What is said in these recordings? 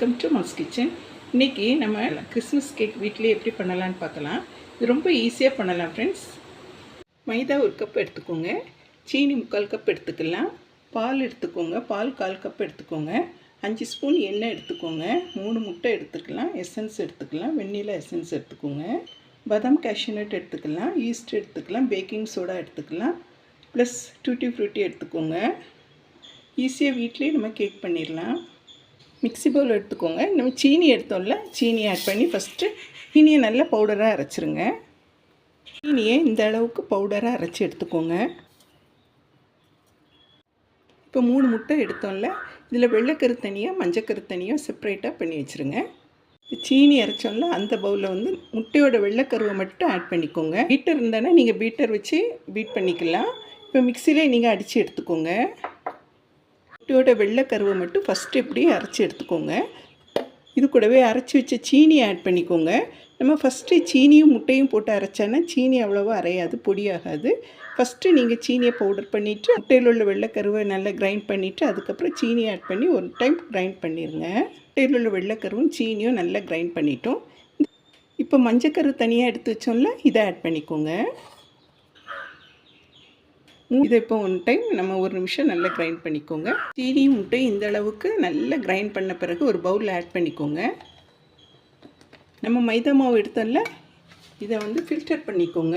Welcome to மஸ் kitchen இன்றைக்கி நம்ம கிறிஸ்மஸ் கேக் வீட்டிலே எப்படி பண்ணலான்னு பார்க்கலாம். இது ரொம்ப ஈஸியாக பண்ணலாம் ஃப்ரெண்ட்ஸ் மைதா ஒரு கப் எடுத்துக்கோங்க. சீனி முக்கால் கப் எடுத்துக்கலாம். பால் எடுத்துக்கோங்க. பால் கால் கப் எடுத்துக்கோங்க. அஞ்சு ஸ்பூன் எண்ணெய் எடுத்துக்கோங்க. மூணு முட்டை எடுத்துக்கலாம். எசன்ஸ் எடுத்துக்கலாம். வெண்ணிலா எசன்ஸ் எடுத்துக்கோங்க. பாதாம் கேஷ்யூநட் எடுத்துக்கலாம். ஈஸ்ட் எடுத்துக்கலாம். பேக்கிங் சோடா எடுத்துக்கலாம். ப்ளஸ் டூட்டி ஃப்ரூட்டி எடுத்துக்கோங்க. ஈஸியாக வீட்லேயே நம்ம கேக் பண்ணிடலாம். மிக்ஸி பவுல் எடுத்துக்கோங்க. நம்ம சீனி எடுத்தோம்ல சீனி ஆட் பண்ணி ஃபஸ்ட்டு சீனியை நல்லா பவுடராக அரைச்சிருங்க. சீனியை இந்த அளவுக்கு பவுடராக அரைச்சி எடுத்துக்கோங்க. இப்போ மூணு முட்டை எடுத்தோம்ல இதில் வெள்ளைக்கரு தனியாக மஞ்சக்கரு தனியாக செப்பரேட்டாக பண்ணி வச்சுருங்க. சீனி அரைச்சோம்ல அந்த பவுலில் வந்து முட்டையோட வெள்ளைக்கருவை மட்டும் ஆட் பண்ணிக்கோங்க. பீட்டர் இருந்தானே நீங்கள் பீட்டர் வச்சு பீட் பண்ணிக்கலாம். இப்போ மிக்சிலே நீங்கள் அடித்து எடுத்துக்கோங்க. முட்டையோட வெள்ளைக்கருவை மட்டும் ஃபஸ்ட்டு இப்படி அரைச்சி எடுத்துக்கோங்க. இது கூடவே அரைச்சி வச்ச சீனி ஆட் பண்ணிக்கோங்க. நம்ம ஃபஸ்ட்டு சீனியும் முட்டையும் போட்டு அரைச்சானா சீனி அவ்வளோவா அரையாது பொடியாகாது. ஃபஸ்ட்டு நீங்கள் சீனியை பவுடர் பண்ணிவிட்டு முட்டையில் உள்ள வெள்ளைக்கருவை நல்லா கிரைண்ட் பண்ணிவிட்டு அதுக்கப்புறம் சீனி ஆட் பண்ணி ஒரு டைம் கிரைண்ட் பண்ணிடுங்க முட்டையில் உள்ள வெள்ளைக்கருவும் சீனியும் நல்லா கிரைண்ட் பண்ணிட்டோம். இப்போ மஞ்சக்கரு தனியாக எடுத்து வச்சோம்ல இதை ஆட் பண்ணிக்கோங்க. இதை இப்போ ஒன் டைம் நம்ம ஒரு நிமிஷம் நல்லா கிரைண்ட் பண்ணிக்கோங்க. சீனி முட்டை இந்த அளவுக்கு நல்லா கிரைண்ட் பண்ண பிறகு ஒரு பவுலில் ஆட் பண்ணிக்கோங்க. நம்ம மைதா மாவு எடுத்தோம்ல இதை வந்து ஃபில்டர் பண்ணிக்கோங்க.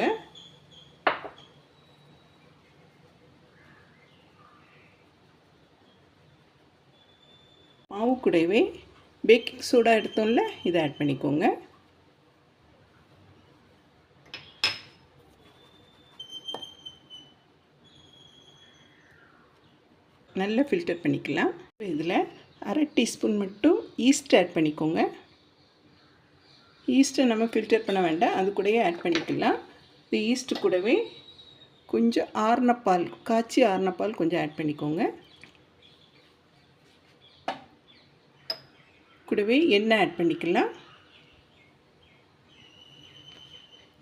மாவு கூடவே பேக்கிங் சோடா எடுத்தோம்ல இதை ஆட் பண்ணிக்கோங்க. நல்லா ஃபில்டர் பண்ணிக்கலாம். இதில் அரை டீஸ்பூன் மட்டும் ஈஸ்ட் ஆட் பண்ணிக்கோங்க. ஈஸ்ட்டை நம்ம ஃபில்டர் பண்ண வேண்டாம். அது கூடயே ஆட் பண்ணிக்கலாம். இது ஈஸ்ட்டு கூடவே கொஞ்சம் ஆறுன பால் காய்ச்சி ஆறுன பால் கொஞ்சம் ஆட் பண்ணிக்கோங்க. கூடவே எண்ணெய் ஆட் பண்ணிக்கலாம்.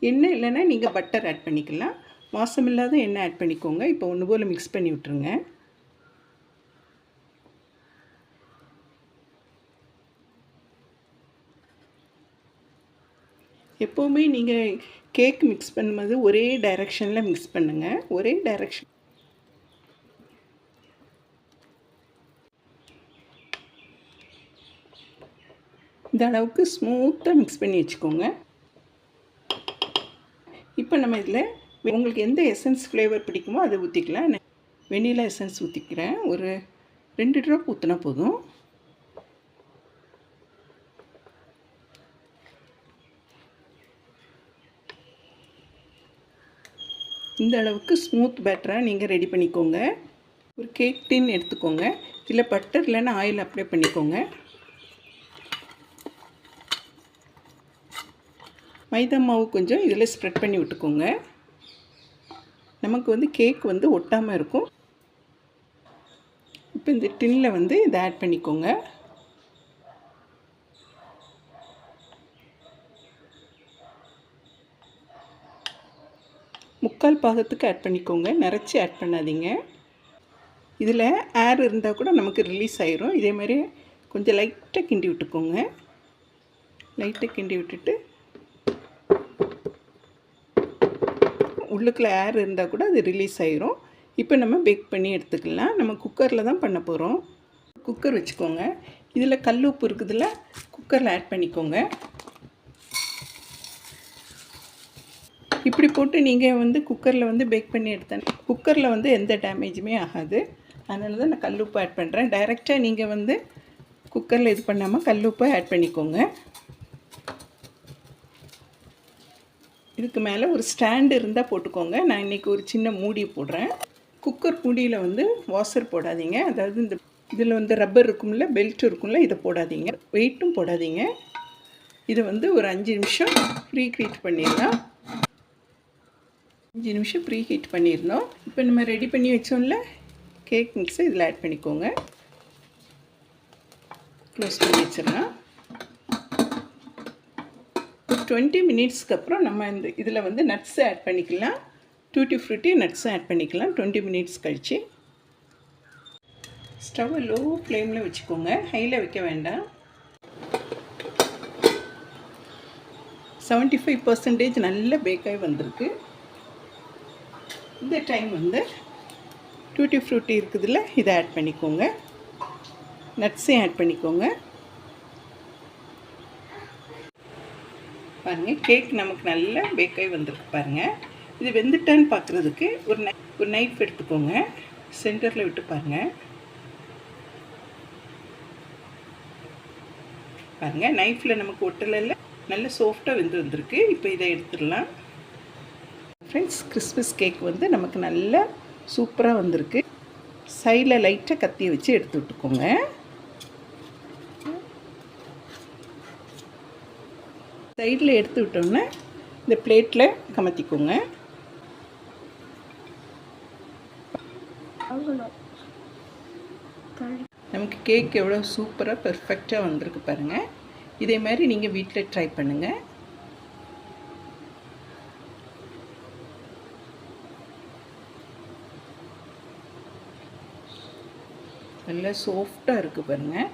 எண்ணெய் இல்லைன்னா நீங்கள் பட்டர் ஆட் பண்ணிக்கலாம். மாசமில்லாத எண்ணெய் ஆட் பண்ணிக்கோங்க. இப்போ ஒன்று போல் மிக்ஸ் பண்ணி விட்ருங்க எப்போவுமே நீங்கள் கேக் மிக்ஸ் பண்ணும்போது ஒரே டைரெக்ஷனில் மிக்ஸ் பண்ணுங்கள் ஒரே டைரெக்ஷன் இந்த அளவுக்கு ஸ்மூத்தாக மிக்ஸ் பண்ணி வச்சுக்கோங்க. இப்போ நம்ம இதில் உங்களுக்கு எந்த எசன்ஸ் ஃப்ளேவர் பிடிக்குமோ அதை ஊற்றிக்கலாம் வெண்ணிலா எசன்ஸ் ஊற்றிக்கிறேன் ஒரு ரெண்டு ட்ராப் ஊற்றினா போதும். இந்த அளவுக்கு ஸ்மூத் பேட்டராக நீங்கள் ரெடி பண்ணிக்கோங்க. ஒரு கேக் டின் எடுத்துக்கோங்க. இல்லை பட்டர் இல்லைன்னா ஆயில் அப்ளை பண்ணிக்கோங்க. மைதா மாவு கொஞ்சம் இதில் ஸ்ப்ரெட் பண்ணி விட்டுக்கோங்க. நமக்கு வந்து கேக் வந்து ஒட்டாமல் இருக்கும். இப்போ இந்த டின்னில் வந்து இதை ஆட் பண்ணிக்கோங்க. முக்கால் பாகத்துக்கு ஆட் பண்ணிக்கோங்க. நிறச்சி ஆட் பண்ணாதீங்க. இதில் ஏர் இருந்தால் கூட நமக்கு ரிலீஸ் ஆயிரும். இதேமாதிரி கொஞ்சம் லைட்டாக கிண்டி விட்டுக்கோங்க. லைட்டாக கிண்டி விட்டுட்டு உள்ளுக்குள்ள ஏர் இருந்தால் கூட அது ரிலீஸ் ஆயிரும். இப்போ நம்ம பேக் பண்ணி எடுத்துக்கலாம். நம்ம குக்கரில் தான் பண்ண போகிறோம் குக்கர் வச்சுக்கோங்க. இதில் கல் உப்பு இருக்குதுல குக்கரில் ஆட் பண்ணிக்கோங்க. இப்படி போட்டு நீங்கள் வந்து குக்கரில் வந்து பேக் பண்ணி எடுத்தேன் குக்கரில் வந்து எந்த டேமேஜுமே ஆகாது. அதனால தான் நான் கல்லுப்பு ஆட் பண்ணுறேன் டைரெக்டாக நீங்கள் வந்து குக்கரில் இது பண்ணாமல் கல்லுப்பை ஆட் பண்ணிக்கோங்க. இதுக்கு மேலே ஒரு ஸ்டாண்டு இருந்தால் போட்டுக்கோங்க. நான் இன்றைக்கி ஒரு சின்ன மூடி போடுறேன். குக்கர் மூடியில் வந்து வாஷர் போடாதீங்க. அதாவது இந்த இதில் வந்து ரப்பர் இருக்கும்ல பெல்ட் இருக்கும்ல இதை போடாதீங்க. வெயிட்டும் போடாதீங்க. இதை வந்து ஒரு அஞ்சு நிமிஷம் ப்ரீ ஹீட் பண்ணிடலாம். அஞ்சு நிமிஷம் ப்ரீ ஹீட் பண்ணியிருந்தோம். இப்போ நம்ம ரெடி பண்ணி வச்சோம்ல கேக் மிக்ஸை இதில் ஆட் பண்ணிக்கோங்க. க்ளோஸ் பண்ணி வச்சிடலாம். டுவெண்ட்டி மினிட்ஸ்க்கு அப்புறம் நம்ம இந்த இதில் வந்து நட்ஸை ஆட் பண்ணிக்கலாம். டூட்டி ஃப்ரூட்டி நட்ஸும் ஆட் பண்ணிக்கலாம். டுவெண்ட்டி மினிட்ஸ் கழித்து ஸ்டவ்வை லோ ஃப்ளேமில் வச்சுக்கோங்க. ஹையில் வைக்க வேண்டாம். செவன்ட்டி ஃபைவ் பர்சன்டேஜ் நல்ல பேக்காகி வந்திருக்கு. இந்த டைம் வந்து டூட்டி ஃப்ரூட்டி இருக்குதுல்ல இதை ஆட் பண்ணிக்கோங்க. நட்ஸையும் ஆட் பண்ணிக்கோங்க. பாருங்கள் கேக் நமக்கு நல்லா பேக்காகி வந்திருக்கு பாருங்கள் இது வெந்துட்டான்னு பார்க்குறதுக்கு ஒரு நை ஒரு நைஃப் எடுத்துக்கோங்க. சென்டரில் விட்டு பாருங்கள் பாருங்கள் நைஃப்பில் நமக்கு ஒட்டலில் நல்ல சாஃப்டாக வெந்து வந்திருக்கு. இப்போ இதை எடுத்துடலாம். ஃப்ரெண்ட்ஸ் கிறிஸ்மஸ் கேக் வந்து நமக்கு நல்லா சூப்பராக வந்திருக்கு. சைடில் லைட்டாக கத்தியை வச்சு எடுத்து விட்டுக்கோங்க. சைடில் எடுத்து விட்டோன்னே இந்த பிளேட்டில் கமத்திக்கோங்க. நமக்கு கேக் எவ்வளோ சூப்பராக பர்ஃபெக்டாக வந்திருக்கு பாருங்கள் இதே மாதிரி நீங்கள் வீட்டில் ட்ரை பண்ணுங்கள் நல்லா சாஃப்டாக இருக்குது பாருங்கள்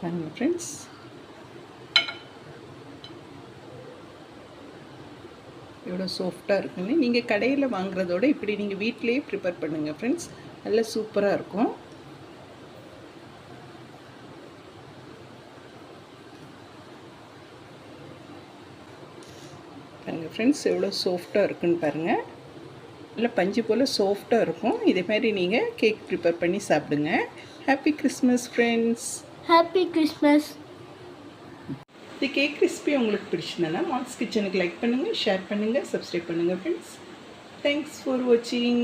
பாருங்கள் ஃப்ரெண்ட்ஸ் எவ்வளோ சாஃப்டாக இருக்குன்னு. நீங்கள் கடையில் வாங்குறதோட இப்படி நீங்கள் வீட்டிலேயே ப்ரிப்பேர் பண்ணுங்கள் ஃப்ரெண்ட்ஸ் நல்லா சூப்பராக இருக்கும். பாருங்கள் ஃப்ரெண்ட்ஸ் எவ்வளோ சாஃப்டாக இருக்குன்னு பாருங்கள் நல்லா பஞ்சு போல் சாஃப்டாக இருக்கும். இதே மாதிரி நீங்கள் கேக் ப்ரிப்பேர் பண்ணி சாப்பிடுங்க. Happy Christmas friends happy Christmas இந்த கேக் ரெசிபி உங்களுக்கு பிடிச்சிருந்தனா மார்க்ஸ் கிச்சனுக்கு லைக் பண்ணுங்கள் ஷேர் பண்ணுங்கள் சப்ஸ்கிரைப் பண்ணுங்கள் ஃப்ரெண்ட்ஸ் தேங்க்ஸ் ஃபார் வாட்சிங்